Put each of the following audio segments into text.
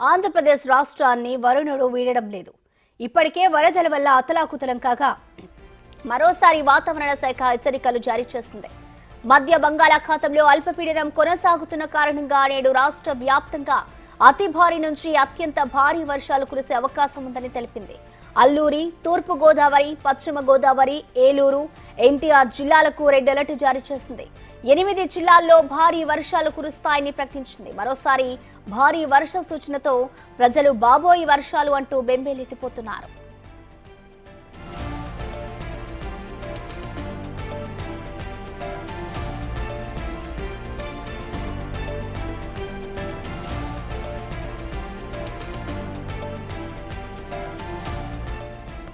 ఆంధ్రప్రదేశ్ రాష్ట్రాన్ని వరుణుడు వీడడం లేదు. ఇప్పటికే వరదల వల్ల అతలాకుతలం కాగా మరోసారి వాతావరణ శాఖ హెచ్చరికలు జారీ చేసింది. మధ్య బంగాళాఖాతంలో అల్పపీడనం కొనసాగుతున్న కారణంగా నేడు రాష్ట్ర వ్యాప్తంగా అతి భారీ నుంచి అత్యంత భారీ వర్షాలు కురిసే అవకాశం ఉందని తెలిపింది. అల్లూరి తూర్పు గోదావరి పశ్చిమ గోదావరి ఏలూరు ఎన్టీఆర్ జిల్లాలకు రెడ్ అలర్ట్ జారీ చేసింది. ఎనిమిది జిల్లాల్లో భారీ వర్షాలు కురుస్తాయని ప్రకటించింది. మరోసారి భారీ వర్ష సూచనతో ప్రజలు బాబోయి వర్షాలు అంటూ బెంబేలెత్తిపోతున్నారు.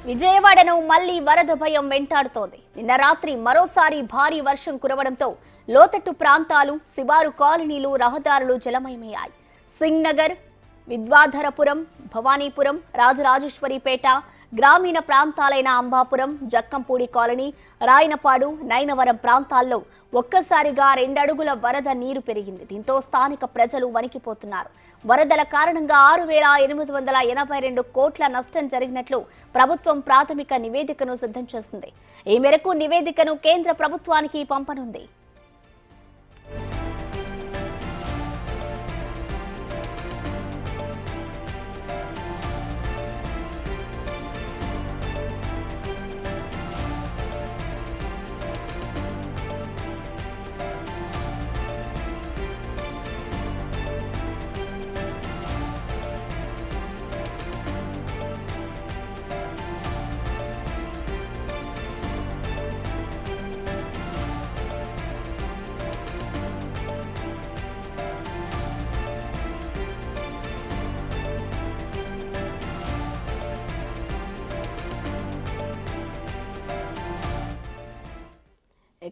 విజయవాడను మళ్ళీ వరద భయం వెంటాడుతోంది. నిన్న రాత్రి మరోసారి భారీ వర్షం కురవడంతో లోతట్టు ప్రాంతాలు శివారు కాలనీలు రహదారులు జలమయమయ్యాయి. సింగ్ నగర్ విద్వాధరపురం భవానీపురం రాజరాజేశ్వరిపేట గ్రామీణ ప్రాంతాలైన అంబాపురం జక్కంపూడి కాలనీ రాయనపాడు నైనవరం ప్రాంతాల్లో ఒక్కసారిగా రెండడుగుల వరద నీరు పెరిగింది. దీంతో స్థానిక ప్రజలు వణికిపోతున్నారు. వరదల కారణంగా ఆరు వేల ఎనిమిది వందల ఎనభై రెండు కోట్ల నష్టం జరిగినట్లు ప్రభుత్వం ప్రాథమిక నివేదికను సిద్ధం చేసింది. ఈ మేరకు నివేదికను కేంద్ర ప్రభుత్వానికి పంపనుంది.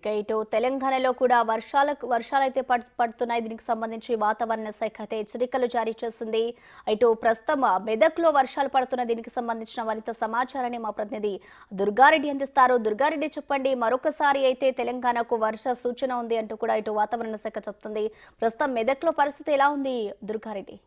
ఇక ఇటు తెలంగాణలో కూడా వర్షాలకు వర్షాలైతే పడుతున్నాయి. దీనికి సంబంధించి వాతావరణ శాఖ అయితే హెచ్చరికలు జారీ చేసింది. ఇటు ప్రస్తుతం మెదక్లో వర్షాలు పడుతున్న దీనికి సంబంధించిన మరింత సమాచారాన్ని మా ప్రతినిధి దుర్గారెడ్డి అందిస్తారు. దుర్గారెడ్డి చెప్పండి మరొకసారి అయితే తెలంగాణకు వర్ష సూచన ఉంది అంటూ కూడా ఇటు వాతావరణ శాఖ చెప్తుంది. ప్రస్తుతం మెదక్లో పరిస్థితి ఎలా ఉంది దుర్గారెడ్డి?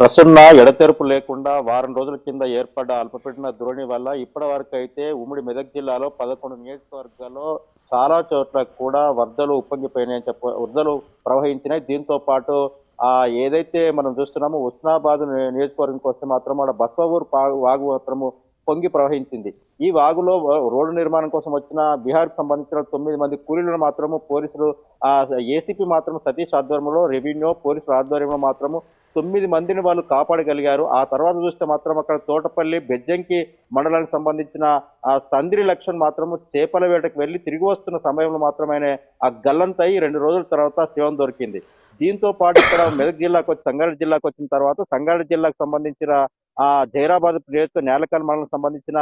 ప్రసన్న ఎడతెరపు లేకుండా వారం రోజుల కింద ఏర్పడ్డ అల్పపీడన ద్రోణి వల్ల ఇప్పటి వరకు అయితే ఉమ్మడి మెదక్ జిల్లాలో పదకొండు నియోజకవర్గాల్లో చాలా చోట్ల కూడా వరదలు ఉప్పొంగిపోయినాయని చెప్ప వరదలు ప్రవహించినాయి. దీంతో పాటు ఆ ఏదైతే మనం చూస్తున్నామో ఉస్నాబాద్ నియోజకవర్గంకి వస్తే మాత్రం ఆడ బస్వూరు పా- వాగు మాత్రము పొంగి ప్రవహించింది. ఈ వాగులో రోడ్డు నిర్మాణం కోసం వచ్చిన బీహార్కి సంబంధించిన తొమ్మిది మంది కూలీలను మాత్రము పోలీసులు ఆ ఏసీపీ మాత్రం సతీష్ ఆధ్వర్యంలో రెవెన్యూ పోలీసుల ఆధ్వర్యంలో మాత్రము తొమ్మిది మందిని వాళ్ళు కాపాడగలిగారు. ఆ తర్వాత చూస్తే మాత్రం అక్కడ తోటపల్లి బెజ్జంకి మండలానికి సంబంధించిన ఆ సందిరి లక్ష్మణ్ మాత్రము చేపల వేటకు వెళ్ళి తిరిగి వస్తున్న సమయంలో మాత్రమే ఆ గల్లంతయి రెండు రోజుల తర్వాత శివం దొరికింది. దీంతో పాటు ఇక్కడ మెదక్ జిల్లాకు వచ్చి సంగారెడ్డి జిల్లాకు వచ్చిన తర్వాత సంగారెడ్డి జిల్లాకు సంబంధించిన ఆ జైరాబాద్ ప్లేస్ నేలకల్ మండలం సంబంధించిన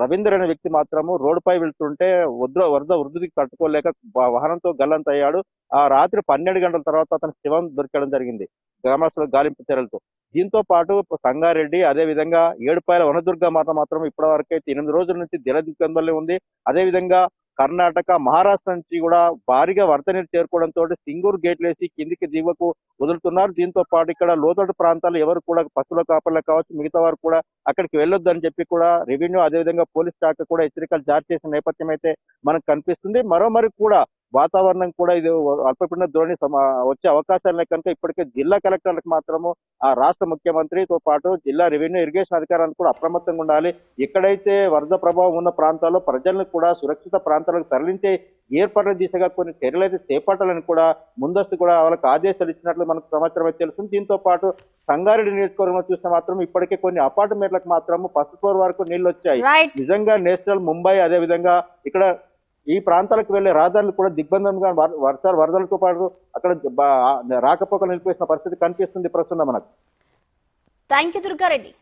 రవీందర్ అనే వ్యక్తి మాత్రము రోడ్డుపై వెళ్తుంటే వద్ర వరద వృద్ధికి తట్టుకోలేక వాహనంతో గల్లంతయ్యాడు. ఆ రాత్రి పన్నెండు గంటల తర్వాత అతను శివం దొరికడం జరిగింది గ్రామస్తుల గాలింపు చర్యలతో. దీంతో పాటు సంగారెడ్డి అదే విధంగా ఏడుపాయల వనదుర్గ మాత మాత్రం ఇప్పటి వరకు అయితే ఎనిమిది రోజుల నుంచి దినదిగ్గందలే ఉంది. అదే విధంగా కర్ణాటక మహారాష్ట్ర నుంచి కూడా భారీగా వరద నీరు చేరుకోవడంతో సింగూరు గేట్లేసి కిందికి దిగువకు వదులుతున్నారు. దీంతో పాటు ఇక్కడ లోతట్టు ప్రాంతాలు ఎవరు కూడా పశువుల కాపర్లు కావచ్చు మిగతా వారు కూడా అక్కడికి వెళ్ళొద్దు అని చెప్పి కూడా రెవెన్యూ అదేవిధంగా పోలీస్ శాఖ కూడా హెచ్చరికలు జారీ చేసిన నేపథ్యం అయితే మనకు కనిపిస్తుంది. మరో మరి కూడా వాతావరణం కూడా ఇది అల్పపీడన ద్రోణి సమ- వచ్చే అవకాశాలు కనుక ఇప్పటికే జిల్లా కలెక్టర్లకు మాత్రము ఆ రాష్ట్ర ముఖ్యమంత్రితో పాటు జిల్లా రెవెన్యూ ఇరిగేషన్ అధికారులను కూడా అప్రమత్తంగా ఉండాలి. ఎక్కడైతే వరద ప్రభావం ఉన్న ప్రాంతాల్లో ప్రజలను కూడా సురక్షిత ప్రాంతాలకు తరలించే ఏర్పాట్ల దిశగా కొన్ని చర్యలు అయితే చేపట్టాలని కూడా ముందస్తు కూడా వాళ్ళకి ఆదేశాలు ఇచ్చినట్లు మనకు సమాచారం అయితే తెలుస్తుంది. దీంతో పాటు సంగారెడ్డి నియోజకవర్గంలో చూస్తే మాత్రం ఇప్పటికే కొన్ని అపార్ట్మెంట్లకు మాత్రం ఫస్ట్ ఫ్లోర్ వరకు నీళ్ళు వచ్చాయి. నిజంగా నేషనల్ ముంబై అదే విధంగా ఇక్కడ ఈ ప్రాంతాలకు వెళ్ళే రహదారులు కూడా దిగ్బంధంగా వర- వర్షాలు వరదలతో పాటు అక్కడ బా- రాకపోకలు నిలిపేసిన పరిస్థితి కనిపిస్తుంది ప్రస్తుతం మనకు. Thank you Durgareddy.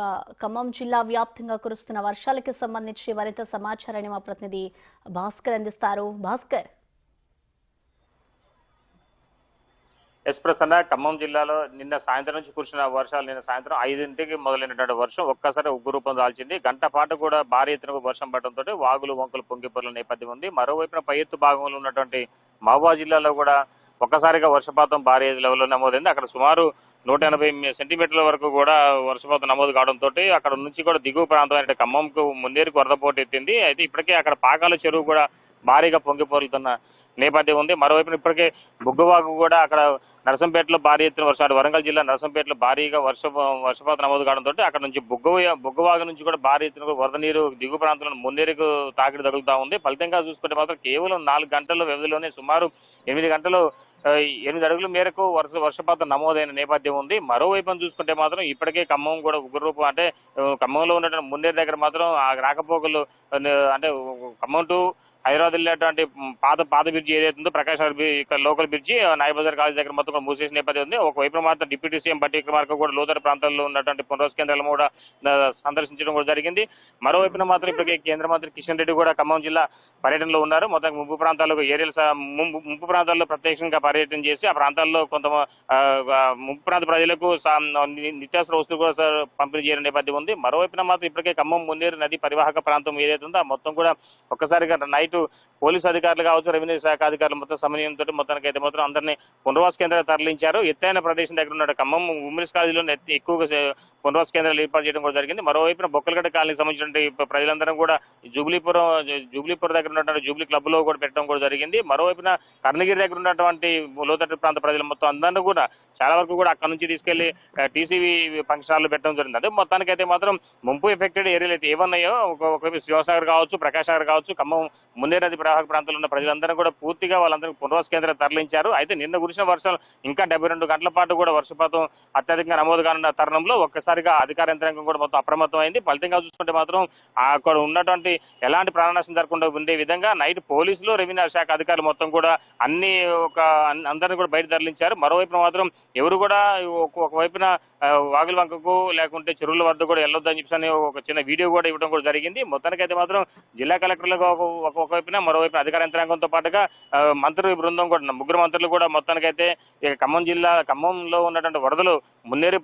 ఇక ఖమ్మం జిల్లా వ్యాప్తంగా కురుస్తున్న వర్షాలకి సంబంధించి మరింత సమాచారాన్ని మా ప్రతినిధి భాస్కర్ అందిస్తారు. భాస్కర్. ఎస్ ప్రసన్న ఖమ్మం జిల్లాలో నిన్న సాయంత్రం నుంచి కురిసిన వర్షాలు నిన్న సాయంత్రం ఐదింటికి మొదలైనటువంటి వర్షం ఒక్కసారి ఉగ్గు రూపం దాల్చింది. గంట పాటు కూడా భారీ ఎత్తున వర్షం పడడంతో వాగులు వంకలు పొంగిపోయిన నేపథ్యం ఉంది. మరోవైపున పై ఎత్తు భాగంలో ఉన్నటువంటి మహబూబా జిల్లాలో కూడా ఒక్కసారిగా వర్షపాతం భారీ లెవెల్లో నమోదైంది. అక్కడ సుమారు నూట ఎనభై సెంటీమీటర్ల వరకు కూడా వర్షపాతం నమోదు కావడంతో అక్కడ నుంచి కూడా దిగువ ప్రాంతమైన ఖమ్మంకు ముందేరుకు వరద పోటు ఎత్తింది. అయితే ఇప్పటికే అక్కడ పాకాల చెరువు కూడా భారీగా పొంగిపోతున్న నేపథ్యం ఉంది. మరోవైపు ఇప్పటికే బుగ్గవాగు కూడా అక్కడ నరసంపేటలో భారీ ఎత్తున వర్షాలు వరంగల్ జిల్లా నరసంపేటలో భారీగా వర్ష వర్షపాతం నమోదు కావడంతో అక్కడ నుంచి బుగ్గ బుగ్గవాగు నుంచి కూడా భారీ ఎత్తున వరద నీరు దిగువ ప్రాంతంలో ముందేరుకు తాకిడి తగులుతా ఉంది. ఫలితంగా చూసుకుంటే మాత్రం కేవలం నాలుగు గంటల వ్యవధిలోనే సుమారు ఎనిమిది గంటలు ఎనిమిది అడుగుల మేరకు వర్ష వర్షపాతం నమోదైన నేపథ్యం ఉంది. మరోవైపు చూసుకుంటే మాత్రం ఇప్పటికే ఖమ్మం కూడా ఉగ్రరూపం అంటే ఖమ్మంలో ఉన్నటువంటి ముందేరు దగ్గర మాత్రం ఆ రాకపోకలు అంటే ఖమ్మం టు హైదరాబాద్ వెళ్ళేటువంటి పాత పాత బ్రిడ్జి ఏదైతే ఉందో ప్రకాశ్ ఇక్కడ లోకల్ బ్రిడ్జి నాయబజార్ కాలేజ్ దగ్గర మొత్తం కూడా మూసేసిన నేపథ్యం ఉంది. ఒకవైపు మాత్రం డిప్యూటీ సీఎం బట్టి విక్రమార్క కూడా లోతర ప్రాంతాల్లో ఉన్నటువంటి పునర్వస కేంద్రాలను కూడా సందర్శించడం కూడా జరిగింది. మరోవైపున మాత్రం ఇప్పటికే కేంద్ర మంత్రి కిషన్ రెడ్డి కూడా ఖమ్మం జిల్లా పర్యటనలో ఉన్నారు. మొత్తం ముంపు ప్రాంతాలకు ఏరియల్ ముంపు ప్రాంతాల్లో ప్రత్యక్షంగా పర్యటన చేసి ఆ ప్రాంతాల్లో కొంత ముంపు ప్రాంత ప్రజలకు నిత్యావసర వస్తువులు కూడా పంపిణీ చేయడం నేపథ్యం ఉంది. మరోవైపున మాత్రం ఇప్పటికే ఖమ్మం ముందేరు నది పరివాహక ప్రాంతం ఏదైతే ఉందో మొత్తం కూడా ఒక్కసారిగా నైట్ పోలీసు అధికారులు కావచ్చు రెవెన్యూ శాఖ అధికారులు మొత్తం సమన్వయంతో మొత్తానికి అయితే మాత్రం అందరినీ పునర్వాస కేంద్రాలు తరలించారు. ఎత్తైన ప్రదేశం దగ్గర ఉన్న ఖమ్మం ఉమెన్స్ కాలేజీలో ఎక్కువగా పునర్వాస కేంద్రాలు ఏర్పాటు చేయడం కూడా జరిగింది. మరోవైపున బొక్కలగడ్డ కాలనీకి సంబంధించిన ప్రజలందరం కూడా జూబ్లీపురం జూబ్లీపురం దగ్గర ఉన్నటువంటి జూబ్లీ క్లబ్లో కూడా పెట్టడం కూడా జరిగింది. మరోవైపున కర్ణగిరి దగ్గర ఉన్నటువంటి లోతట్టు ప్రాంత ప్రజలు మొత్తం అందరినీ కూడా చాలా వరకు కూడా అక్కడ నుంచి తీసుకెళ్ళి టీసీవీ ఫంక్షన్ హాల్లో పెట్టడం జరిగింది. అదే మొత్తానికి అయితే మాత్రం ముంపు ఎఫెక్టెడ్ ఏరియాలు అయితే ఏమన్నాయో ఒక- ఒకవైపు శివసాగర్ కావచ్చు ప్రకాశ్ నగర్ కావచ్చు ఖమ్మం ముందే నది ప్రవాహక ప్రాంతంలో ఉన్న ప్రజలందరూ కూడా పూర్తిగా వాళ్ళందరూ పునర్వాస కేంద్రం తరలించారు. అయితే నిన్న కురిసిన వర్షాలు ఇంకా డెబ్బై రెండు గంటల పాటు కూడా వర్షపాతం అత్యధికంగా నమోదు కానున్న తరుణంలో ఒక్కసారిగా అధికార యంత్రాంగం కూడా మొత్తం అప్రమత్తం అయింది ఫలితంగా చూసుకుంటే మాత్రం అక్కడ ఉన్నటువంటి ఎలాంటి ప్రాణ జరగకుండా ఉండే విధంగా నైట్ పోలీసులు రెవెన్యూ శాఖ అధికారులు మొత్తం కూడా అన్ని ఒక అందరిని కూడా బయట తరలించారు. మరోవైపున మాత్రం ఎవరు కూడా ఒకవైపున వాగుల వంకకు లేకుంటే చెరువుల వద్ద కూడా వెళ్ళొద్దని చెప్పి ఒక చిన్న వీడియో కూడా ఇవ్వడం కూడా జరిగింది. మొత్తానికైతే మాత్రం జిల్లా కలెక్టర్లకు ఒక ఒకవైపున మరోవైపు అధికార యంత్రాంగంతో పాటుగా మంత్రుల బృందం కూడా ముగ్గురు మంత్రులు కూడా మొత్తానికైతే ఇక ఖమ్మం జిల్లా ఖమ్మంలో ఉన్నటువంటి వరదలు మున్నేరు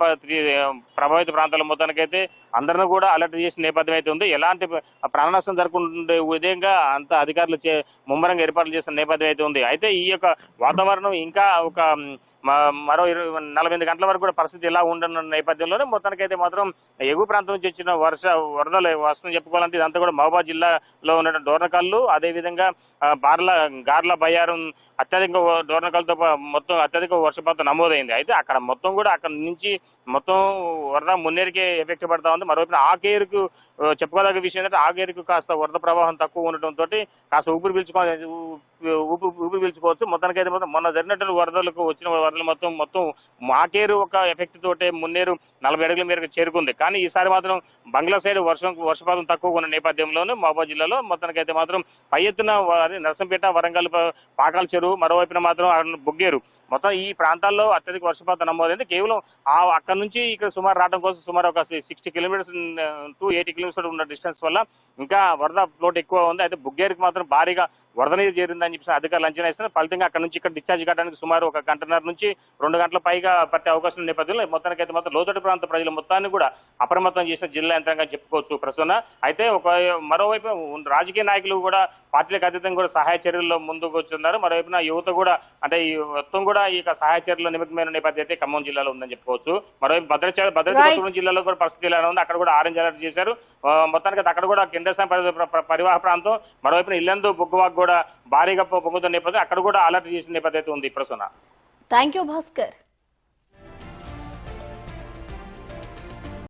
ప్రభావిత ప్రాంతాల మొత్తానికైతే అందరిని కూడా అలర్ట్ చేసిన నేపథ్యం అయితే ఉంది. ఎలాంటి ప- ప్రాణ నష్టం జరగకుండా విధంగా అంత అధికారులు చే ముమ్మరంగా ఏర్పాట్లు చేసిన నేపథ్యం అయితే ఉంది. అయితే ఈ యొక్క వాతావరణం ఇంకా ఒక మరో ఇరవై నలభై గంటల వరకు కూడా పరిస్థితి ఇలా ఉండనున్న నేపథ్యంలోనే మొత్తానికైతే మాత్రం ఎగువ ప్రాంతం నుంచి వచ్చిన వర్ష వరదలు వస్తుందని చెప్పుకోవాలంటే ఇదంతా కూడా మహబూబాద్ జిల్లాలో ఉన్న డోర్నకల్లు అదేవిధంగా బార్ల గార్ల బయ్యారం అత్యధిక డోర్నకల్తో మొత్తం అత్యధిక వర్షపాతం నమోదైంది. అయితే అక్కడ మొత్తం కూడా అక్కడ నుంచి మొత్తం వరద మున్నేరుకే ఎఫెక్ట్ పడతా ఉంది. మరోవైపున ఆకేరుకు చెప్పుకోదగ్గ విషయం ఏంటంటే ఆకేరుకు కాస్త వరద ప్రవాహం తక్కువ ఉండటంతో కాస్త ఊపిరి పీల్చుకో ఊపి ఊపిరి పీల్చుకోవచ్చు. మొత్తానికి అయితే మాత్రం మొన్న జరిగినటువంటి వరదలకు వచ్చిన వరదలు మొత్తం మొత్తం మాకేరు ఒక ఎఫెక్ట్ తోటే మున్నేరు నలభై అడుగుల మేరకు చేరుకుంది. కానీ ఈసారి మాత్రం బంగ్లా సైడ్ వర్షం వర్షపాతం తక్కువ ఉన్న నేపథ్యంలోనూ మహబూబా జిల్లాలో మొత్తానికి అయితే మాత్రం పై ఎత్తున వ- నరసంపేట వరంగల్ పాకాల చెరువు మరోవైపున మాత్రం అక్కడ బుగ్గేరు. మొత్తం ఈ ప్రాంతాల్లో అత్యధిక వర్షపాతం నమోదైంది. కేవలం ఆ అక్కడ నుంచి ఇక్కడ సుమారు రావడం కోసం సుమారు ఒక sixty kilometers to eighty kilometers ఉన్న డిస్టెన్స్ వల్ల ఇంకా వరద ఫ్లోట్ ఎక్కువ ఉంది. అయితే బుగ్గేరికి మాత్రం భారీగా వరద నీరు చేరిందని చెప్పి అధికారులు అంచనా ఇస్తున్నారు ఫలితంగా అక్కడ నుంచి ఇక్కడ డిశ్చార్జ్ కావడానికి సుమారు ఒక గంటన్నర నుంచి రెండు గంటల పైగా పట్టే అవకాశం నేపథ్యంలో మొత్తానికి అయితే మాత్రం లోతట్టు ప్రాంత ప్రజల మొత్తాన్ని కూడా అప్రమత్తం చేసిన జిల్లా యంత్రాంగం చెప్పుకోవచ్చు ప్రస్తుతం అయితే ఒక మరోవైపు ఉన్న రాజకీయ నాయకులు కూడా పార్టీలకు అతీతంగా కూడా సహాయ చర్యల్లో ముందుకు వచ్చున్నారు మరోవైపున యువత కూడా అంటే ఈ మొత్తం కూడా ఈ సహాయ చర్యల్లో నిమగ్నమైన నేపథ్యం అయితే ఖమ్మం జిల్లాలో ఉందని చెప్పుకోవచ్చు. మరోవైపు భద్రాచల భద్రాచల జిల్లాలో కూడా పరిస్థితి ఇలా ఉంది. అక్కడ కూడా ఆరెంజ్ అలర్ట్ చేశారు. మొత్తానికి అక్కడ కూడా కేంద్ర స్థాయి పరి- పరి- పరివాహ ప్రాంతం మరోవైపున ఇల్లందు బుగ్గవాక్ కూడా భారీగా పొంగుతున్న నేపథ్యం అక్కడ కూడా అలర్ట్ చేసిన నేపథ్యం అయితే ఉంది. ప్రస్తుతం థ్యాంక్ యూ భాస్కర్